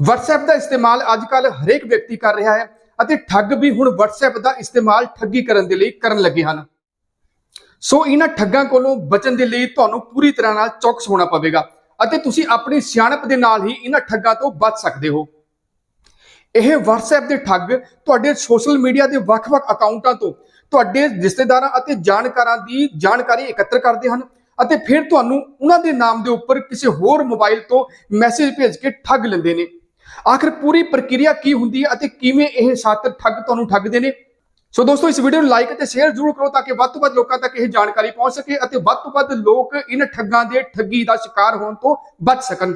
WhatsApp ਦਾ ਇਸਤੇਮਾਲ ਅੱਜ ਅੱਜਕੱਲ ਹਰੇਕ ਵਿਅਕਤੀ ਕਰ ਰਿਹਾ ਹੈ ਅਤੇ ਠੱਗ ਵੀ ਹੁਣ WhatsApp ਦਾ ਇਸਤੇਮਾਲ ਠੱਗੀ ਕਰਨ ਦੇ ਲਈ ਕਰਨ ਲੱਗੇ ਹਨ। ਸੋ ਇਹਨਾਂ ਠੱਗਾਂ ਕੋਲੋਂ ਬਚਣ ਦੇ ਲਈ ਤੁਹਾਨੂੰ ਪੂਰੀ ਤਰ੍ਹਾਂ ਨਾਲ ਚੌਕਸ ਹੋਣਾ ਪਵੇਗਾ ਅਤੇ ਤੁਸੀਂ ਆਪਣੀ ਸਿਆਣਪ ਦੇ ਨਾਲ ਹੀ ਇਹਨਾਂ ਠੱਗਾਂ ਤੋਂ ਬਚ ਸਕਦੇ ਹੋ। ਇਹ WhatsApp ਦੇ ਠੱਗ ਤੁਹਾਡੇ ਸੋਸ਼ਲ ਮੀਡੀਆ ਦੇ ਵੱਖ-ਵੱਖ ਅਕਾਊਂਟਾਂ ਤੋਂ ਤੁਹਾਡੇ ਰਿਸ਼ਤੇਦਾਰਾਂ ਅਤੇ ਜਾਣਕਾਰਾਂ ਦੀ ਜਾਣਕਾਰੀ ਇਕੱਤਰ ਕਰਦੇ ਹਨ ਅਤੇ ਫਿਰ ਤੁਹਾਨੂੰ ਉਹਨਾਂ ਦੇ ਨਾਮ ਦੇ ਉੱਪਰ ਕਿਸੇ ਹੋਰ ਮੋਬਾਈਲ ਤੋਂ ਮੈਸੇਜ ਭੇਜ ਕੇ ਠੱਗ ਲੈਂਦੇ ਨੇ। ਆਖਰ ਪੂਰੀ ਪ੍ਰਕਿਰਿਆ ਕੀ ਹੁੰਦੀ ਹੈ ਅਤੇ ਕਿਵੇਂ ਇਹ ਸੱਤ ਠੱਗ ਤੁਹਾਨੂੰ ਠੱਗਦੇ ਨੇ? ਸੋ ਦੋਸਤੋ ਇਸ ਵੀਡੀਓ ਨੂੰ ਲਾਈਕ ਅਤੇ ਸ਼ੇਅਰ ਜ਼ਰੂਰ ਕਰੋ ਤਾਂ ਕਿ ਵੱਧ ਤੋਂ ਵੱਧ ਲੋਕਾਂ ਤੱਕ ਇਹ ਜਾਣਕਾਰੀ ਪਹੁੰਚ ਸਕੇ ਅਤੇ ਵੱਧ ਤੋਂ ਵੱਧ ਲੋਕ ਇਹਨਾਂ ਠੱਗਾਂ ਦੇ ਠੱਗੀ ਦਾ ਸ਼ਿਕਾਰ ਹੋਣ ਤੋਂ ਬਚ ਸਕਣ।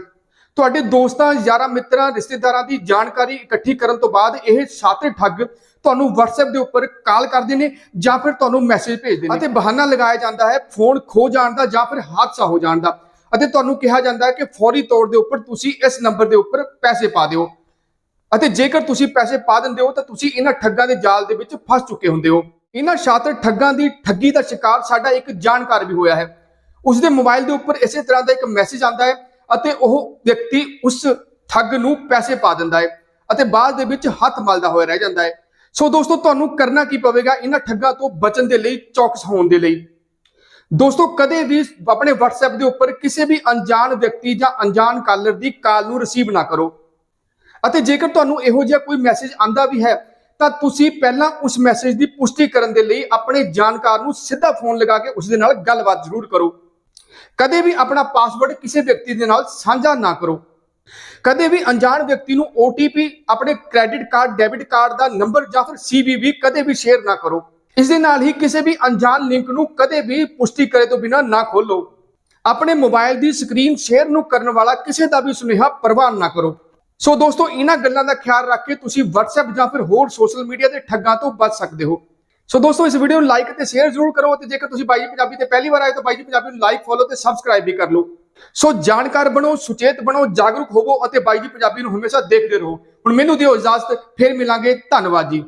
ਤੁਹਾਡੇ ਦੋਸਤਾਂ ਯਾਰਾਂ ਮਿੱਤਰਾਂ ਰਿਸ਼ਤੇਦਾਰਾਂ ਦੀ ਜਾਣਕਾਰੀ ਇਕੱਠੀ ਕਰਨ ਤੋਂ ਬਾਅਦ ਇਹ ਸੱਤ ਠੱਗ ਤੁਹਾਨੂੰ WhatsApp ਦੇ ਉੱਪਰ ਕਾਲ ਕਰਦੇ ਨੇ ਜਾਂ ਫਿਰ ਤੁਹਾਨੂੰ ਮੈਸੇਜ ਭੇਜਦੇ ਨੇ। ਅਤੇ ਬਹਾਨਾ ਲਗਾਇਆ ਜਾਂਦਾ ਹੈ ਫੋਨ ਖੋ ਜਾਣ ਦਾ ਜਾਂ ਫਿਰ ਹਾਦਸਾ ਹੋ ਜਾਣ ਦਾ। ਅਤੇ ਤੁਹਾਨੂੰ ਕਿਹਾ ਜਾਂਦਾ ਹੈ ਕਿ ਫੌਰੀ ਤੌਰ ਦੇ ਉੱਪਰ ਤੁਸੀਂ ਇਸ ਨੰਬਰ ਦੇ ਉੱਪਰ ਪੈਸੇ ਪਾ ਦਿਓ। ਅਤੇ ਜੇਕਰ ਤੁਸੀਂ ਪੈਸੇ ਪਾ ਦਿੰਦੇ ਹੋ ਤਾਂ ਤੁਸੀਂ ਇਹਨਾਂ ਠੱਗਾਂ ਦੇ ਜਾਲ ਦੇ ਵਿੱਚ ਫਸ ਚੁੱਕੇ ਹੁੰਦੇ ਹੋ। ਇਹਨਾਂ ਸ਼ਾਤਰ ਠੱਗਾਂ ਦੀ ਠੱਗੀ ਦਾ ਸ਼ਿਕਾਰ ਸਾਡਾ ਇੱਕ ਜਾਣਕਾਰ ਵੀ ਹੋਇਆ ਹੈ। ਉਸ ਦੇ ਮੋਬਾਈਲ ਦੇ ਉੱਪਰ ਇਸੇ ਤਰ੍ਹਾਂ ਦਾ ਇੱਕ ਮੈਸੇਜ ਆਉਂਦਾ ਹੈ ਅਤੇ ਉਹ ਵਿਅਕਤੀ ਉਸ ਠੱਗ ਨੂੰ ਪੈਸੇ ਪਾ ਦਿੰਦਾ ਹੈ ਅਤੇ ਬਾਅਦ ਦੇ ਵਿੱਚ ਹੱਥ ਮਲਦਾ ਹੋਇਆ ਰਹਿ ਜਾਂਦਾ ਹੈ। ਸੋ ਦੋਸਤੋ, ਤੁਹਾਨੂੰ ਕਰਨਾ ਕੀ ਪਵੇਗਾ? ਇਹਨਾਂ ਠੱਗਾਂ ਤੋਂ ਬਚਣ ਦੇ ਲਈ, ਚੌਕਸ ਹੋਣ ਦੇ ਲਈ। ਦੋਸਤੋ, ਕਦੇ ਵੀ ਆਪਣੇ WhatsApp ਦੇ ਉੱਪਰ ਕਿਸੇ ਵੀ ਅਣਜਾਣ ਵਿਅਕਤੀ ਜਾਂ ਅਣਜਾਣ ਕਾਲਰ ਦੀ ਕਾਲ ਨੂੰ ਰਿਸੀਵ ਨਾ ਕਰੋ। ਅਤੇ ਜੇਕਰ ਤੁਹਾਨੂੰ ਇਹੋ ਜਿਹਾ ਕੋਈ ਮੈਸੇਜ ਆਂਦਾ ਵੀ ਹੈ, ਤਾਂ ਤੁਸੀਂ ਪਹਿਲਾਂ ਉਸ ਮੈਸੇਜ ਦੀ ਪੁਸ਼ਟੀ ਕਰਨ ਦੇ ਲਈ ਆਪਣੇ ਜਾਣਕਾਰ ਨੂੰ ਸਿੱਧਾ ਫੋਨ ਲਗਾ ਕੇ ਉਸ ਦੇ ਨਾਲ ਗੱਲਬਾਤ ਜ਼ਰੂਰ ਕਰੋ। ਕਦੇ ਵੀ ਆਪਣਾ ਪਾਸਵਰਡ ਕਿਸੇ ਵਿਅਕਤੀ ਦੇ ਨਾਲ ਸਾਂਝਾ ਨਾ ਕਰੋ। ਕਦੇ ਵੀ ਅਣਜਾਣ ਵਿਅਕਤੀ ਨੂੰ OTP ਆਪਣੇ ਕ੍ਰੈਡਿਟ ਕਾਰਡ ਡੈਬਿਟ ਕਾਰਡ ਦਾ ਨੰਬਰ ਜਾਂ ਫਿਰ CVV ਕਦੇ ਵੀ ਸ਼ੇਅਰ ਨਾ ਕਰੋ। ਇਸ ਦੇ ਨਾਲ ਹੀ ਕਿਸੇ ਵੀ ਅਣਜਾਣ ਲਿੰਕ ਨੂੰ ਕਦੇ ਵੀ ਪੁਸ਼ਟੀ ਕਰੇ ਤੋਂ ਬਿਨਾਂ ਨਾ ਖੋਲੋ। ਆਪਣੇ ਮੋਬਾਈਲ ਦੀ ਸਕਰੀਨ ਸ਼ੇਅਰ ਨੂੰ ਕਰਨ ਵਾਲਾ ਕਿਸੇ ਦਾ ਵੀ ਸੁਨੇਹਾ ਪ੍ਰਵਾਨ ਨਾ ਕਰੋ। ਸੋ ਦੋਸਤੋ ਇਹਨਾਂ ਗੱਲਾਂ ਦਾ ਖਿਆਲ ਰੱਖ ਕੇ ਤੁਸੀਂ WhatsApp ਜਾਂ ਫਿਰ ਹੋਰ ਸੋਸ਼ਲ ਮੀਡੀਆ ਦੇ ਠੱਗਾਂ ਤੋਂ ਬਚ ਸਕਦੇ ਹੋ। ਸੋ ਦੋਸਤੋ, ਇਸ ਵੀਡੀਓ ਨੂੰ ਲਾਈਕ ਅਤੇ ਸ਼ੇਅਰ ਜ਼ਰੂਰ ਕਰੋ ਅਤੇ ਜੇਕਰ ਤੁਸੀਂ ਬਾਈ ਜੀ ਪੰਜਾਬੀ ਤੇ ਪਹਿਲੀ ਵਾਰ ਆਏ ਤਾਂ ਬਾਈ ਜੀ ਪੰਜਾਬੀ ਨੂੰ ਲਾਈਕ ਫੋਲੋ ਤੇ ਸਬਸਕ੍ਰਾਈਬ ਵੀ ਕਰ ਲਓ। ਸੋ ਜਾਣਕਾਰ ਬਣੋ, ਸੁਚੇਤ ਬਣੋ, ਜਾਗਰੂਕ ਹੋਵੋ ਅਤੇ ਬਾਈ ਜੀ ਪੰਜਾਬੀ ਨੂੰ ਹਮੇਸ਼ਾ ਦੇਖਦੇ ਰਹੋ। ਹੁਣ ਮੈਨੂੰ ਦਿਓ ਇਜਾਜ਼ਤ, ਫਿਰ ਮਿਲਾਂਗੇ ਧੰਨਵਾਦ ਜੀ।